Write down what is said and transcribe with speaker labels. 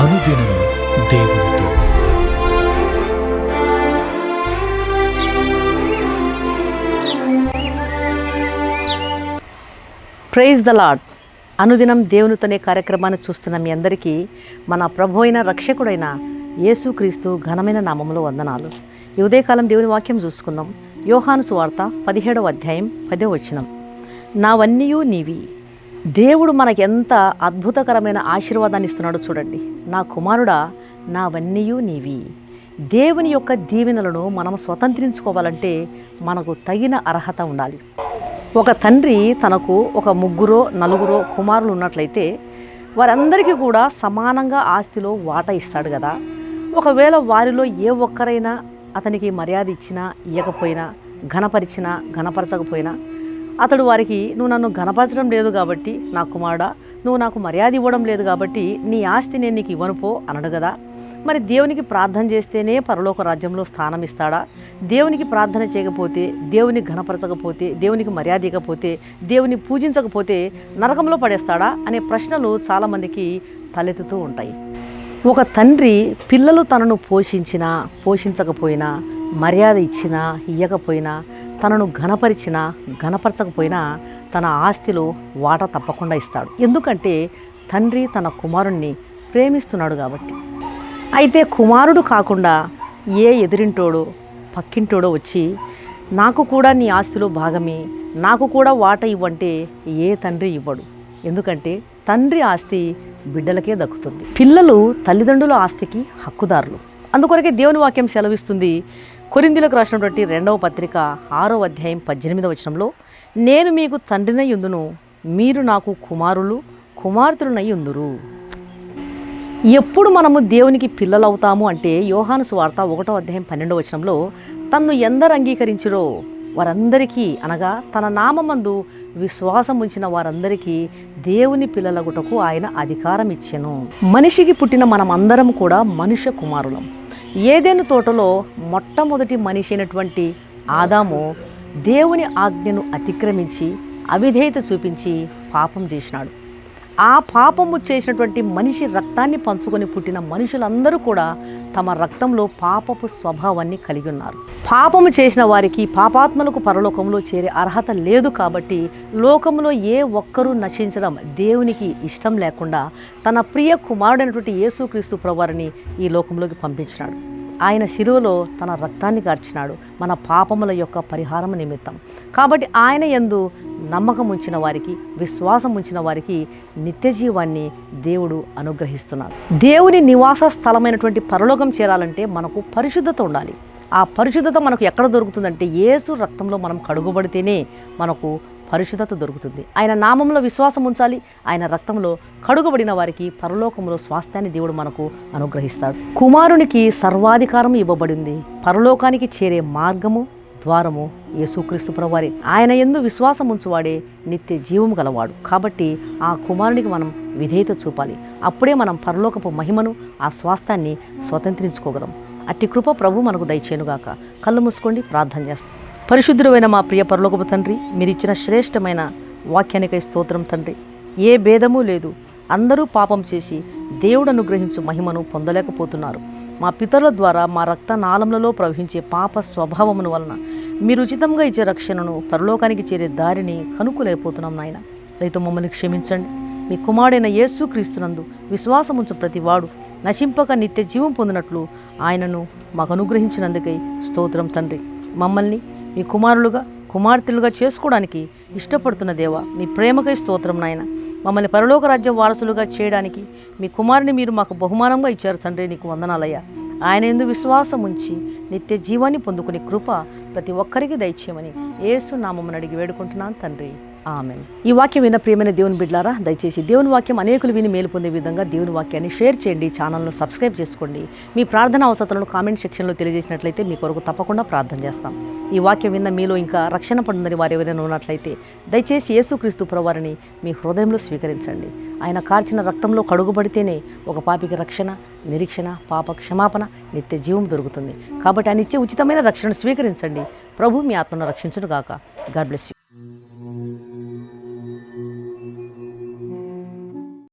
Speaker 1: అనుదినము దేవునితో.
Speaker 2: Praise the lord అనుదినం దేవునితోనే కార్యక్రమాన్ని చూస్తున్న మీ అందరికీ మన ప్రభు అయిన రక్షకుడైన యేసుక్రీస్తు ఘనమైన నామంలో వందనాలు. ఈ ఉదయకాలం దేవుని వాక్యం చూసుకుందాం. యోహాను సువార్త పదిహేడవ అధ్యాయం పదే వచనం. నావన్నీయూ నీవి. దేవుడు మనకి ఎంత అద్భుతకరమైన ఆశీర్వాదాన్ని ఇస్తున్నాడో చూడండి. నా కుమారుడా నావన్నీయు నీవి. దేవుని యొక్క దీవెనలను మనం స్వతంత్రించుకోవాలంటే మనకు తగిన అర్హత ఉండాలి. ఒక తండ్రి తనకు ఒక ముగ్గురో నలుగురో కుమారులు ఉన్నట్లయితే వారందరికీ కూడా సమానంగా ఆస్తిలో వాటా ఇస్తాడు కదా. ఒకవేళ వారిలో ఏ ఒక్కరైనా అతనికి మర్యాద ఇచ్చినా ఇవ్వకపోయినా ఘనపరిచినా ఘనపరచకపోయినా అతడు వారికి నువ్వు నన్ను ఘనపరచడం లేదు కాబట్టి నా కుమారుడా నువ్వు నాకు మర్యాద ఇవ్వడం లేదు కాబట్టి నీ ఆస్తి నేను నీకు ఇవ్వను పో అనడు కదా మరి దేవునికి ప్రార్థన చేస్తేనే పరలోక రాజ్యంలో స్థానం ఇస్తాడా? దేవునికి ప్రార్థన చేయకపోతే దేవుని ఘనపరచకపోతే దేవునికి మర్యాద ఇవ్వకపోతే దేవుని పూజించకపోతే నరకంలో పడేస్తాడా అనే ప్రశ్నలు చాలామందికి తలెత్తుతూ ఉంటాయి. ఒక తండ్రి పిల్లలు తనను పోషించినా పోషించకపోయినా మర్యాద ఇచ్చినా ఇయ్యకపోయినా తనను ఘనపరిచినా ఘనపరచకపోయినా తన ఆస్తిలో వాటా తప్పకుండా ఇస్తాడు. ఎందుకంటే తండ్రి తన కుమారుణ్ణి ప్రేమిస్తున్నాడు కాబట్టి. అయితే కుమారుడు కాకుండా ఏ ఎదురింటోడో పక్కింటోడో వచ్చి నాకు కూడా నీ ఆస్తిలో భాగమే నాకు కూడా వాట ఇవ్వంటే ఏ తండ్రి ఇవ్వడు. ఎందుకంటే తండ్రి ఆస్తి బిడ్డలకే దక్కుతుంది. పిల్లలు తల్లిదండ్రుల ఆస్తికి హక్కుదారులు. అందుకొరకే దేవుని వాక్యం సెలవిస్తుంది కొరిందిలకు రాసినటువంటి రెండవ పత్రిక ఆరో అధ్యాయం పద్దెనిమిదవ వచనంలో నేను మీకు తండ్రినై ఉందును మీరు నాకు కుమారులు కుమార్తెలునై ఉందురు. ఎప్పుడు మనము దేవునికి పిల్లలవుతాము అంటే యోహాను సువార్త ఒకటో అధ్యాయం పన్నెండవ వచనంలో తన్ను ఎందరు అంగీకరించురో వారందరికీ అనగా తన నామమందు విశ్వాసం ఉంచిన వారందరికీ దేవుని పిల్లలగుటకు ఆయన అధికారం ఇచ్చెను మనిషికి పుట్టిన మనమందరం కూడా మనుష్య కుమారులం. ఏదేను తోటలో మొట్టమొదటి మనిషి అయినటువంటి ఆదాము దేవుని ఆజ్ఞను అతిక్రమించి అవిధేయత చూపించి పాపం చేసినాడు. ఆ పాపము చేసినటువంటి మనిషి రక్తాన్ని పంచుకొని పుట్టిన మనుషులందరూ కూడా తమ రక్తంలో పాపపు స్వభావాన్ని కలిగి ఉన్నారు. పాపము చేసిన వారికి పాపాత్మలకు పరలోకంలో చేరే అర్హత లేదు కాబట్టి లోకంలో ఏ ఒక్కరూ నశించడం దేవునికి ఇష్టం లేకుండా తన ప్రియ కుమారుడైనటువంటి యేసుక్రీస్తు ప్రవారిని ఈ లోకంలోకి పంపించినాడు. ఆయన శిలువలో తన రక్తాన్ని కార్చినాడు మన పాపముల యొక్క పరిహారం నిమిత్తం. కాబట్టి ఆయన యందు నమ్మకం ఉంచిన వారికి విశ్వాసం ఉంచిన వారికి నిత్య జీవాన్ని దేవుడు అనుగ్రహిస్తున్నాడు. దేవుని నివాస స్థలమైనటువంటి పరలోకం చేరాలంటే మనకు పరిశుద్ధత ఉండాలి. ఆ పరిశుద్ధత మనకు ఎక్కడ దొరుకుతుందంటే యేసు రక్తంలో మనం కడుగుబడితేనే మనకు పరిశుద్ధత దొరుకుతుంది. ఆయన నామంలో విశ్వాసం ఉంచాలి. ఆయన రక్తంలో కడుగబడిన వారికి పరలోకంలో స్వాస్థ్యాన్ని దేవుడు మనకు అనుగ్రహిస్తాడు. కుమారునికి సర్వాధికారం ఇవ్వబడింది. పరలోకానికి చేరే మార్గము ద్వారము యేసుక్రీస్తు ప్రభువారి. ఆయన ఎందు విశ్వాసం ఉంచువాడే నిత్య జీవము గలవాడు. కాబట్టి ఆ కుమారునికి మనం విధేయత చూపాలి. అప్పుడే మనం పరలోకపు మహిమను ఆ స్వాస్థాన్ని స్వతంత్రించుకోగలం. అట్టి కృప ప్రభు మనకు దయచేనుగాక కళ్ళు మూసుకోండి ప్రార్థన చేస్తాం. పరిశుద్ధుడైన మా ప్రియ పరలోకపు తండ్రి మీరు ఇచ్చిన శ్రేష్టమైన వాక్యానికై స్తోత్రం తండ్రి. ఏ భేదము లేదు. అందరూ పాపం చేసి దేవుడు అనుగ్రహించు మహిమను పొందలేకపోతున్నారు. మా పితరుల ద్వారా మా రక్త నాళములలో ప్రవహించే పాప స్వభావమును వలన మీరు ఉచితంగా ఇచ్చే రక్షణను పరలోకానికి చేరే దారిని కనుక్కోలేకపోతున్నాం నాయన. దయతో మమ్మల్ని క్షమించండి. మీ కుమారుడైన యేసు క్రీస్తునందు విశ్వాసముంచు ప్రతివాడు నశింపక నిత్య జీవం పొందినట్లు ఆయనను మాకు అనుగ్రహించినందుకై స్తోత్రం తండ్రి. మమ్మల్ని మీ కుమారులుగా కుమార్తెలుగా చేసుకోవడానికి ఇష్టపడుతున్న దేవ మీ ప్రేమకై స్తోత్రం నాయన. మమ్మల్ని పరలోక రాజ్యం వారసులుగా చేయడానికి మీ కుమారుని మీరు మాకు బహుమానంగా ఇచ్చారు తండ్రి నీకు వందనాలయ్యా. ఆయన ఎందు విశ్వాసం ఉంచి నిత్య జీవాన్ని పొందుకునే కృప ప్రతి ఒక్కరికి దయచేయమని ఏసు నామమ్మని అడిగి వేడుకుంటున్నాను తండ్రి. ఆమెన్. ఈ వాక్యం విన్న ప్రియమైన దేవుని బిడ్లారా దయచేసి దేవుని వాక్యం అనేకులు విని మేలు పొందే విధంగా దేవుని వాక్యాన్ని షేర్ చేయండి ఛానల్ను సబ్స్క్రైబ్ చేసుకోండి. మీ ప్రార్థన అవసరాలను కామెంట్ సెక్షన్లో తెలియజేసినట్లయితే మీ కొరకు తప్పకుండా ప్రార్థన చేస్తాం. ఈ వాక్యం విన్న మీలో ఇంకా రక్షణ పొందని వారు ఎవరైనా ఉన్నట్లయితే దయచేసి యేసుక్రీస్తు ప్రవారిని మీ హృదయంలో స్వీకరించండి. ఆయన కార్చిన రక్తంలో కడుగుబడితేనే ఒక పాపికి రక్షణ నిరీక్షణ పాప క్షమాపణ నిత్య జీవం దొరుకుతుంది. కాబట్టి ఆయన ఇచ్చే ఉచితమైన రక్షణను స్వీకరించండి. ప్రభు మీ ఆత్మను రక్షించును గాక గాడ్ బ్లెస్ యూ.